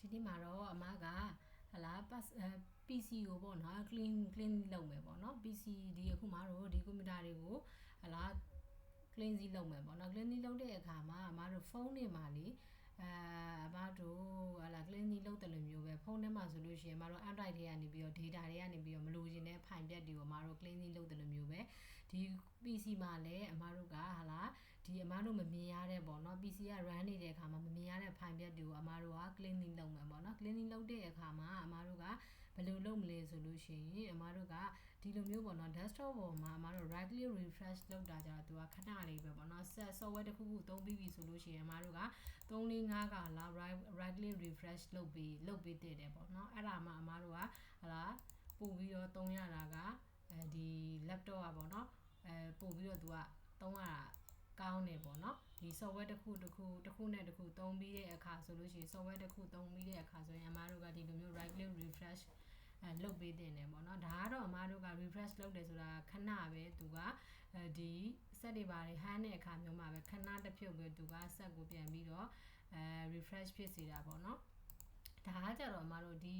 ဒီနေ့မှာတော့အမကဟလာ pass PC ကိုပေါ့နော် clean clean လုပ်မယ်ပေါ့နော် PC ဒီအခုမှတော့ဒီကွန်ပျူတာတွေကိုဟလာ clean စီလုပ်မယ်ပေါ့နော် clean လုပ်တဲ့အခါမှာအမတို့ဖုန်းတွေမှာလေအဲအမတို့ဟလာ clean လုပ်တယ်လို့မျိုးပဲဖုန်းထဲမှာဆိုလို့ရှိရင်အမတို့ Android တွေကနေပြီးတော့ data တွေကနေပြီးတော့မလိုချင်တဲ့ဖိုင်ပြက်တွေကိုအမတို့ clean လုပ်တယ်လို့မျိုးပဲဒီ PC မှာလည်းအမတို့ကဟာလာ ဒီအမတို့မမြင်ရတဲ့ပေါ့နော် PC က run နေတဲ့အခါမှာမမြင်ရတဲ့ဖိုင်ပြက်တွေကိုအမတို့က cleaning လုပ်မယ်ပေါ့နော် cleaning လုပ်တဲ့အခါမှာအမတို့ကဘယ်လိုလုပ်မလဲဆိုလို့ရှိရင်အမတို့ကဒီလိုမျိုးပေါ့နော် desktop ပေါ်မှာအမတို့ right click refresh လုပ်တာကြတော့သူကခဏလေးပဲပေါ့နော် set software တစ်ခုခုသုံးပြီးပြီဆိုလို့ရှိရင်အမတို့က345ကလာ right right click refresh လုပ်ပြီးလုပ်ပြီးတည်တယ်ပေါ့နော်အဲ့ဒါမှအမတို့ကဟလာပို့ပြီးတော့သုံးရတာကအဲဒီ laptop อ่ะပေါ့เนาะအဲပို့ပြီးတော့သူကသုံးရတာ ကောင်းတယ်ပေါ့နော်ဒီ software တစ်ခုတစ်ခုတစ်ခုနဲ့တစ်ခုသုံးပြီးတဲ့အခါဆိုလို့ရှိရင် software တစ်ခုသုံးပြီးတဲ့အခါဆိုရင်အမားတို့ကဒီလိုမျိုး right click refresh အဲလုတ်ပေးတင်တယ်ပေါ့နော်ဒါကတော့အမားတို့က refresh လုပ်တယ်ဆိုတာခဏပဲသူကဒီစက်တွေပါတွေဟန်းတဲ့အခါမျိုးမှာပဲခဏတစ်ဖြုတ်ပဲသူကစက်ကိုပြန်ပြီးတော့အဲ refresh ဖြစ်စေတာပေါ့နော်ဒါကကြတော့အမတို့ဒီ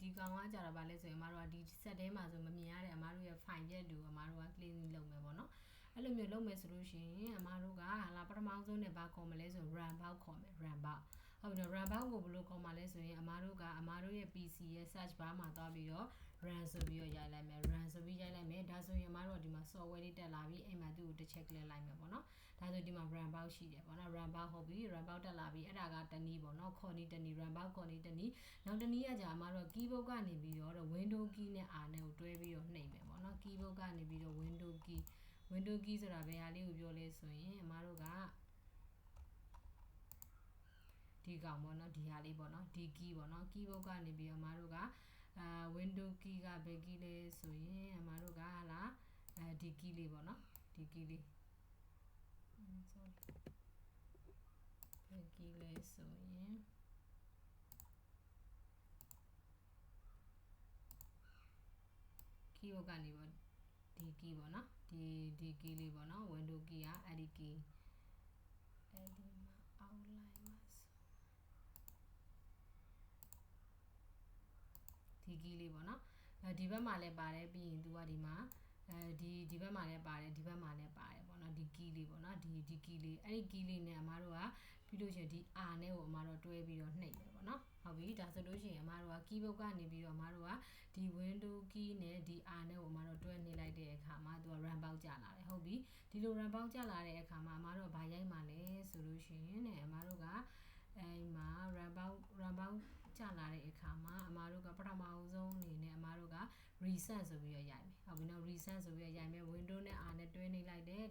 ဒီကောင်ကကြတော့ဗာလဲဆိုရင်အမတို့ကဒီ set ထဲမှာဆိုမမြင်ရတဲ့အမတို့ရဲ့ file ရက်တူအမတို့က clean လုပ်မယ်ပေါ့နော် အဲ့လိုမျိုးလုပ်မယ်ဆိုလို့ရှိရင်အမတို့ကဟာလာပထမဆုံးနဲ့ဘာခေါ်မလဲဆို run box ခေါ်မယ် run box ဟုတ်ပြီနော် run box ကိုဘယ်လိုခေါ်မှာလဲဆိုရင်အမတို့ကအမတို့ရဲ့ PC ရဲ့ search bar မှာသွားပြီးတော့ run ဆိုပြီးတော့ရိုက်လိုက်မယ် run ဆိုပြီးရိုက်လိုက်မယ်ဒါဆိုရင်အမတို့ကဒီမှာ software လေးတက်လာပြီးအိမ်မှာသူ့ကိုတစ်ချက်လေးလိုက်မယ်ပေါ့နော်ဒါဆိုဒီမှာ run box ရှိတယ်ပေါ့နော် run box ဟုတ်ပြီ run box တက်လာပြီးအဲ့ဒါကတနည်းပေါ့နော်ခေါ်နည်းတနည်း run box ခေါ်နည်းတနည်းနောက်တနည်းကကြာအမတို့ keyboard ကနေပြီးတော့ window key နဲ့ R နဲ့ကိုတွဲပြီးတော့နှိပ်မယ်ပေါ့နော် keyboard ကနေပြီးတော့ window key window key ဆိုတာဘယ်ဟာလေးကိုပြောလဲဆိုရင်အမတို့ကဒီကောင်ပေါ့နော်ဒီဟာလေးပေါ့နော်ဒီ key ပေါ့နော် keyboard ကနေပြီးတော့အမတို့ကအာ window key ကဘယ် key လဲဆိုရင်အမတို့ကဟာလားအဲဒီ key လေးပေါ့နော်ဒီ key လေး sorry ဘယ် key လဲဆိုရင် keyboard ကနေပေါ့ ဒီ key ပေါ့နော်ဒီဒီ key လေးပေါ့နော် window key อ่ะအဲ့ဒီ key အဲ့ဒီမှာ outline မှာဒီ key လေးပေါ့နော်အဲဒီဘက်မှာလည်းပါတယ်ပြီးရင် तू ကဒီမှာအဲဒီဒီဘက်မှာလည်းပါတယ်ဒီဘက်မှာလည်းပါတယ်ပေါ့နော်ဒီ key လေးပေါ့နော်ဒီဒီ key လေးအဲ့ဒီ key လေးနဲ့အမားတို့ကပြီးလို့ရှိရင်ဒီ R နဲ့ကိုအမားတို့တွဲပြီးတော့နှိပ်မယ်ပေါ့နော်ဟုတ်ပြီဒါဆိုလို့ရှိရင်အမားတို့က keyboard ကနေပြီးတော့အမားတို့ကဒီ window key နဲ့ဒီ R နဲ့ကိုအမား ပေါက်ကြလာတယ်ဟုတ်ပြီဒီလို run ပေါက်ကြလာတဲ့အခါမှာအမားတို့ကဘာရိုက်မှလဲဆိုလို့ရှိရင်ねအမားတို့ကအဲဒီမှာ run ပေါက် run ပေါက်ကျလာတဲ့အခါမှာအမားတို့ကပထမအဆုံးအနေနဲ့အမားတို့က reset ဆိုပြီးတော့ရိုက်မယ်ဟုတ်ပြီနော် reset ဆိုပြီးတော့ရိုက်မယ် window နဲ့ R နဲ့တွဲနှိပ်လိုက်တဲ့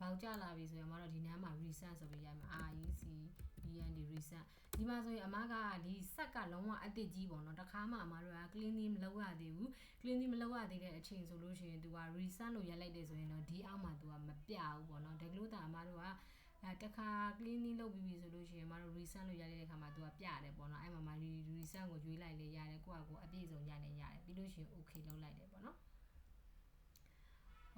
ဘောက်ကျလာပြီဆိုရင်အမတို့ဒီနားမှာ reset ဆိုပြီးရိုက်မှာ REC EN ဒီ reset ဒီမှာဆိုရင်အမကဒီဆက်ကလုံးဝအစ်စ်ကြီးပေါ့နော်တခါမှအမတို့က cleaning မလုပ်ရသေးဘူး cleaning မလုပ်ရသေးတဲ့အချိန်ဆိုလို့ရှိရင်သူက reset လို့ရိုက်လိုက်တယ်ဆိုရင်တော့ဒီအောက်မှာသူကမပြဘူးပေါ့နော်ဒါကလို့တာအမတို့ကအဲတခါ cleaning လုပ်ပြီးပြီဆိုလို့ရှိရင်မတို့ reset လို့ရတဲ့အခါမှာသူကပြတယ်ပေါ့နော်အဲ့မှာမှာ reset ကိုရွေးလိုက်လေရတယ်ကိုယ့်အကိုအပြည့်စုံရနေရတယ်ပြီးလို့ရှိရင် okay လုပ်လိုက်တယ်ပေါ့နော်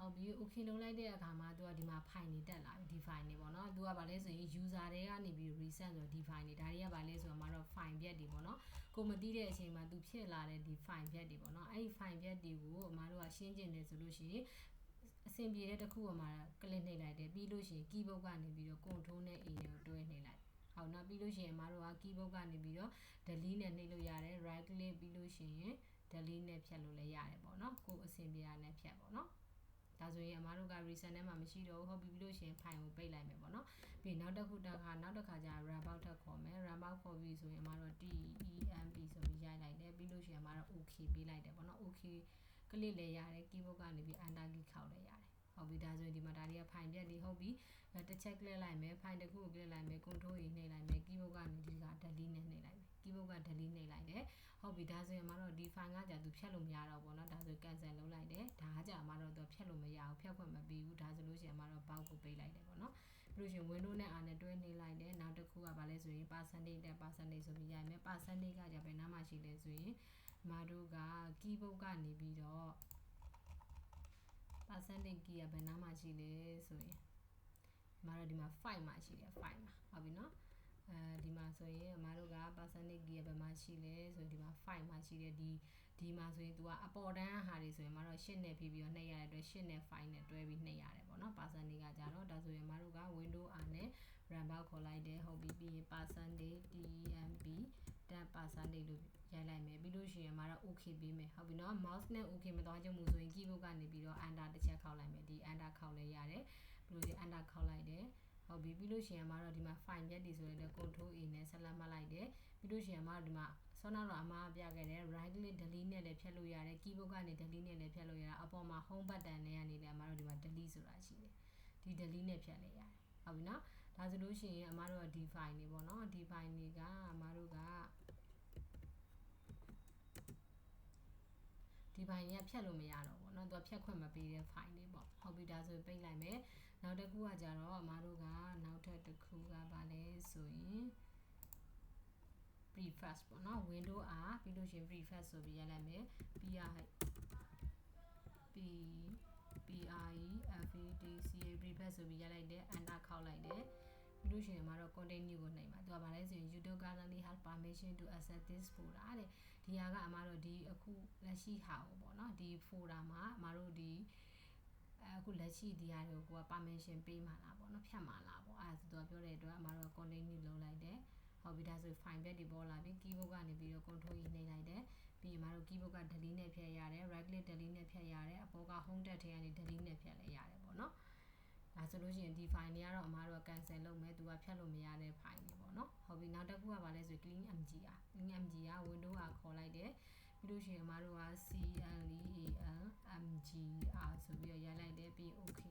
ဟုတ်ပြီ okay လုပ်လိုက်တဲ့အခါမှာသူကဒီမှာ file နေတက်လာပြီဒီ file နေပေါ့နော်သူကဗာလဲဆိုရင် user တွေကနေပြီး reset ဆိုဒီ file နေဒါတွေကဗာလဲဆိုတော့မတော့ file ပြက်တွေပေါ့နော်ကိုမသိတဲ့အချိန်မှာသူဖြစ်လာတဲ့ဒီ file ပြက်တွေပေါ့နော်အဲ့ဒီ file ပြက်တွေကိုအမတို့ကရှင်းကျင်တယ်ဆိုလို့ရှိရင်အဆင်ပြေတဲ့တစ်ခုအမှာကလစ်နှိပ်လိုက်တယ်ပြီးလို့ရှိရင် keyboard ကနေပြီးတော့ control နဲ့ A ကိုတွဲနှိပ်လိုက်ဟုတ်နော်ပြီးလို့ရှိရင်အမတို့က keyboard ကနေပြီးတော့ delete နဲ့နှိပ်လို့ရတယ် right click ပြီးလို့ရှိရင် delete နဲ့ဖြတ်လို့လည်းရတယ်ပေါ့နော်ကိုအဆင်ပြေတာနဲ့ဖြတ်ပေါ့နော် ဒါဆိုရင်အမားတို့က reset ထဲမှာမရှိတော့ဘူးဟုတ်ပြီပြီးလို့ရှိရင် file ကိုပိတ်လိုက်မယ်ပေါ့နော်ပြီးနောက်တစ်ခုတစ်ခါနောက်တစ်ခါကျ run box ထပ်ခေါ်မယ် run box ခေါ်ပြီးဆိုရင်အမားတို့ temp ဆိုပြီးရိုက်လိုက်တယ်ပြီးလို့ရှိရင်အမားတို့ okay ပေးလိုက်တယ်ပေါ့နော် okay ကလစ်လည်းရတယ် keyboard ကနေပြီး enter key ခောက်လည်းရတယ်ဟုတ်ပြီဒါဆိုရင်ဒီမှာဒါတွေက file ပြက်လေးဟုတ်ပြီတစ်ချက် click လိုက်မယ် file တစ်ခုကို click လိုက်မယ် control A နှိပ်လိုက်မယ် keyboard ကနေဒီက delete နဲ့နှိပ်လိုက်မယ် keyboard က delete နှိပ်လိုက်တယ်ဟုတ်ပြီဒါဆိုရင်အမတော့ဒီ file ကကြာသူဖြတ်လို့မရတော့ဘူးเนาะဒါဆို cancel လုပ်လိုက်တယ်ဒါကကြာအမတော့သူဖြတ်လို့မရဘူးဖြတ်ခွင့်မပေးဘူးဒါဆိုလို့ရှိရင်အမတော့ box ကိုပိတ်လိုက်တယ်ပေါ့เนาะပြီးလို့ရှိရင် window နဲ့ R နဲ့တွဲနှိပ်လိုက်တယ်နောက်တစ်ခုကဘာလဲဆိုရင် percentage တဲ့ percentage ဆိုပြီးရိုက်မယ် percentage ကကြာဘယ်နားမှာရှိလဲဆိုရင်အမတို့က keyboard ကနေပြီးတော့ percentage key ကဘယ်နားမှာရှိလဲဆိုရင်မတို့ဒီမှာ5မှာရှိတယ်5မှာဟုတ်ပြီနော် အဲဒီမှာဆိုရင်အမတို့က percentage key ဘယ်မှာရှိလဲဆိုရင်ဒီမှာ5မှာရှိတယ်ဒီဒီမှာဆိုရင် तू ကအပေါ်တန်းဟာတွေဆိုရင်မတော့8နဲ့ပြီးပြီးတော့နှိပ်ရတဲ့အတွက်8နဲ့5နဲ့တွဲပြီးနှိပ်ရတယ်ပေါ့နော် percentage ကကြတော့ဒါဆိုရင်မတို့က window r နဲ့ run box ခေါ်လိုက်တယ်ဟုတ်ပြီပြီးရင် percentage tmp 10 percentage လို့ရိုက်လိုက်မယ်ပြီးလို့ရှိရင်မတော့ okay ပေးမယ်ဟုတ်ပြီနော် mouse နဲ့ okay မသွားကြမှုဆိုရင် keyboard ကနေပြီးတော့ enter တစ်ချက်ခောက်လိုက်မယ်ဒီ enter ခောက်လဲရတယ်ပြီးလို့ရှိရင် enter ခောက်လိုက်တယ် ဟုတ်ပြီပြီးလို့ရှိရင်မတော့ဒီမှာ file ပြတ်ဒီဆိုရင်လည်း control A နဲ့ဆက်လက်မှတ်လိုက်တယ်ပြီးလို့ရှိရင်မတော့ဒီမှာဆောနာတော့အမားပြခဲ့တယ် right click delete နဲ့လည်းဖြတ်လို့ရတယ် keyboard ကနေ delete နဲ့လည်းဖြတ်လို့ရတယ်အပေါ်မှာ home button နဲ့ကနေလည်းအမားတို့ဒီမှာ delete ဆိုတာရှိတယ်ဒီ delete နဲ့ဖြတ်လိုက်ရတယ်ဟုတ်ပြီနော်ဒါဆိုလို့ရှိရင်အမားတို့ကဒီ file နေပေါ့နော်ဒီ file နေကအမားတို့ကဒီဘိုင်တွေကဖြတ်လို့မရတော့ဘူးเนาะသူကဖြတ်ခွင့်မပေးတဲ့ file တွေပေါ့ဟုတ်ပြီဒါဆိုပိတ်လိုက်မယ် နောက်တစ်ခုကကြတော့အမားတို့ကနောက်ထပ်တစ်ခုကဘာလဲဆိုရင် prefast ပေါ့နော် window r ပြီးလို့ရှိရင် prefast ဆိုပြီးရလိုက်မယ် pi p r e f a d c a prefast ဆိုပြီးရလိုက်တယ် enter ခောက်လိုက်တယ်ပြီးလို့ရှိရင်မှာတော့ continue ကိုနှိပ်မှာသူကဘာလဲဆိုရင် youtube currently has permission to access this folder တဲ့ဒီဟာကအမတို့ဒီအခုလက်ရှိဟာကိုပေါ့နော်ဒီ folder မှာအမတို့ဒီ အခုလက်ရှိဒီဟာတွေကိုကိုက permission ပေးမှာလားပေါ့နော်ဖြတ်မှာလားပေါ့အဲဒါဆိုသူကပြောတဲ့အတွက်အမတို့က continue လုပ်လိုက်တယ်ဟုတ်ပြီဒါဆို file ပြတ်တွေပေါ်လာပြီ keyboard ကနေပြီးတော့ control ကြီးနှိပ်လိုက်တယ်ပြီးရင်မတို့ keyboard က delete နဲ့ဖြတ်ရတယ် right click delete နဲ့ဖြတ်ရတယ်အပေါ်က home tab ထဲကနေ delete နဲ့ဖြတ်လဲရတယ်ပေါ့နော်ဒါဆိုလို့ရှိရင်ဒီ file တွေကတော့အမားတို့ cancel လုပ်မယ်သူကဖြတ်လို့မရတဲ့ file တွေပေါ့နော်ဟုတ်ပြီနောက်တစ်ခုကဘာလဲဆို clean mgr clean mgr window ကခေါ်လိုက်တယ်ပြီးလို့ရှိရင်အမားတို့က clean mgr ဆိုပြီးတော့ရိုက်လိုက်တယ်ပြီး okay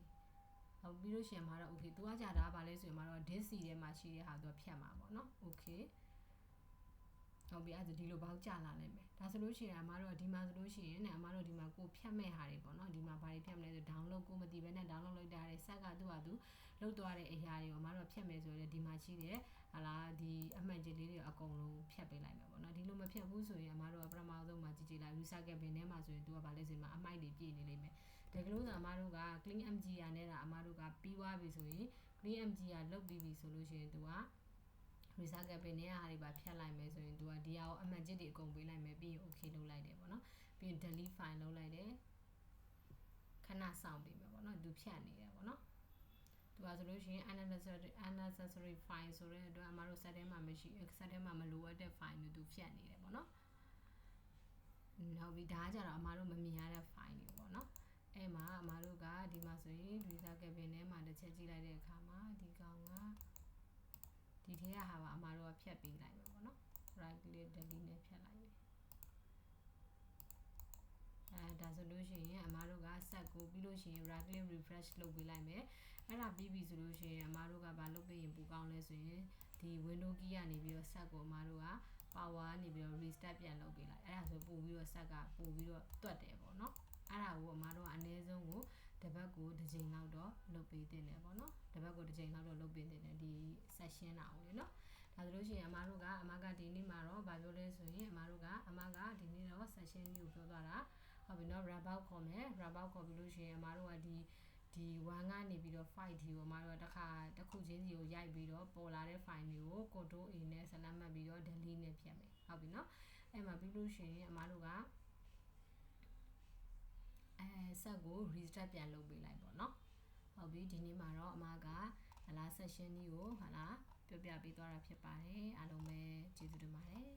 ဟုတ်ပြီးလို့ရှိရင်မှာတော့ okay သူကကြာတာကဘာလဲဆိုရင်မှာတော့ disk ထဲမှာရှိတဲ့ဟာသူကဖြတ်မှာပေါ့နော် okay ဟုတ်ပြီအဲ့ဒါဒီလိုပေါက်ကြလာနိုင်မယ်ဒါဆိုလို့ရှိရင်အမတို့ဒီမှာဆိုလို့ရှိရင်ねအမတို့ဒီမှာကိုဖြတ်မဲ့ဟာတွေပေါ့နော်ဒီမှာဘာတွေဖြတ်မလဲဆို download ကိုမသိဘဲနဲ့ download လုပ်တာတွေစက်ကသူ့ဟာသူလုတ်သွားတဲ့အရာတွေကိုအမတို့ဖြတ်မယ်ဆိုရင်ဒီမှာရှိတဲ့ဟာလာဒီအမှန်ကြီးလေးတွေအကုန်လုံးဖြတ်ပေးလိုက်မယ်ပေါ့နော်ဒီလိုမဖြတ်ဘူးဆိုရင်အမတို့ကပထမဆုံးမှာကြည့်ကြည့်လိုက် recycle bin ထဲမှာဆိုရင်သူကဘာလဲဆိုရင်အမိုက်တွေပြည့်နေလိမ့်မယ် တကယ်လို့ဆိုအမတို့က clean mgr နဲ့တာအမတို့ကပြီးသွားပြီဆိုရင် clean mgr လုတ်ပြီးပြီဆိုလို့ရှိရင်သူက recycle bin နဲ့ဟာတွေပါဖြတ်လိုက်မယ်ဆိုရင် तू ကဒီဟာကိုအမှန်ချစ်တွေအကုန်ပေးလိုက်မယ်ပြီးရင် okay လုပ်လိုက်တယ်ပေါ့နော်ပြီးရင် delete file လုပ်လိုက်တယ်ခဏစောင့်ပေးမယ်ပေါ့နော် तू ဖြတ်နေတယ်ပေါ့နော်သူကဆိုလို့ရှိရင် unnecessary unnecessary file ဆိုတဲ့အတွက်အမတို့ set ထဲမှာမရှိ set ထဲမှာမလိုအပ်တဲ့ file မျိုးသူဖြတ်နေတယ်ပေါ့နော်နောက်ပြီးဒါကကြတော့အမတို့မမြင်ရတဲ့ file တွေပေါ့နော် အဲ့မှာအမတို့ကဒီမှာဆိုရင် recycle bin ထဲမှာတစ်ချက်ကြည့်လိုက်တဲ့အခါမှာဒီကောင်ကဒီထဲကဟာပါအမတို့ကဖြတ်ပေးလိုက်မယ်ပေါ့နော် right click delete နဲ့ဖြတ်လိုက်မယ်အဲဒါဆိုလို့ရှိရင်အမတို့က set ကိုပြီးလို့ရှိရင် right click refresh လုပ်ပေးလိုက်မယ်အဲ့ဒါပြီးပြီဆိုလို့ရှိရင်အမတို့ကဘာလုပ်ပေးရင်ပိုကောင်းလဲဆိုရင်ဒီ window key ကနေပြီးတော့ set ကိုအမတို့က power ကနေပြီးတော့ restart ပြန်လုပ်ပေးလိုက်အဲ့ဒါဆိုပို့ပြီးတော့ set ကပို့ပြီးတော့တွတ်တယ်ပေါ့နော် အဲ့ဒါကိုအမတို့ကအနည်းဆုံးကိုတပတ်ကိုတစ်ချိန်လောက်တော့လုပ်ပေးတင်တယ်ပေါ့နော်တပတ်ကိုတစ်ချိန်လောက်တော့လုပ်ပေးတင်တယ်ဒီ session တာကိုလေနော်ဒါဆိုလို့ရှိရင်အမတို့ကအမကဒီနေ့မှာတော့ဗာပြောလဲဆိုရင်အမတို့ကအမကဒီနေ့တော့ session ကြီးကိုပြောသွားတာဟုတ်ပြီနော် wrap up ခေါ်မယ် wrap up ခေါ်ပြီးလို့ရှိရင်အမတို့ကဒီဒီ1ကနေပြီးတော့ file ဒီကိုအမတို့ကတစ်ခါတစ်ခုချင်းစီကိုရိုက်ပြီးတော့ပေါ်လာတဲ့ file တွေကို control A နဲ့ဆက်လက်မှတ်ပြီးတော့ delete နဲ့ဖြတ်မယ်ဟုတ်ပြီနော်အဲ့မှာပြီးလို့ရှိရင်အမတို့က set ကို restart ပြန်လုပ်ပေးလိုက်ပေါ့နော်ဟုတ်ပြီဒီနေ့မှာတော့အမကဟလာ session ကြီးကိုဟလာပြောပြပေးသွားတာဖြစ်ပါတယ်အားလုံးပဲကျေးဇူးတင်ပါတယ်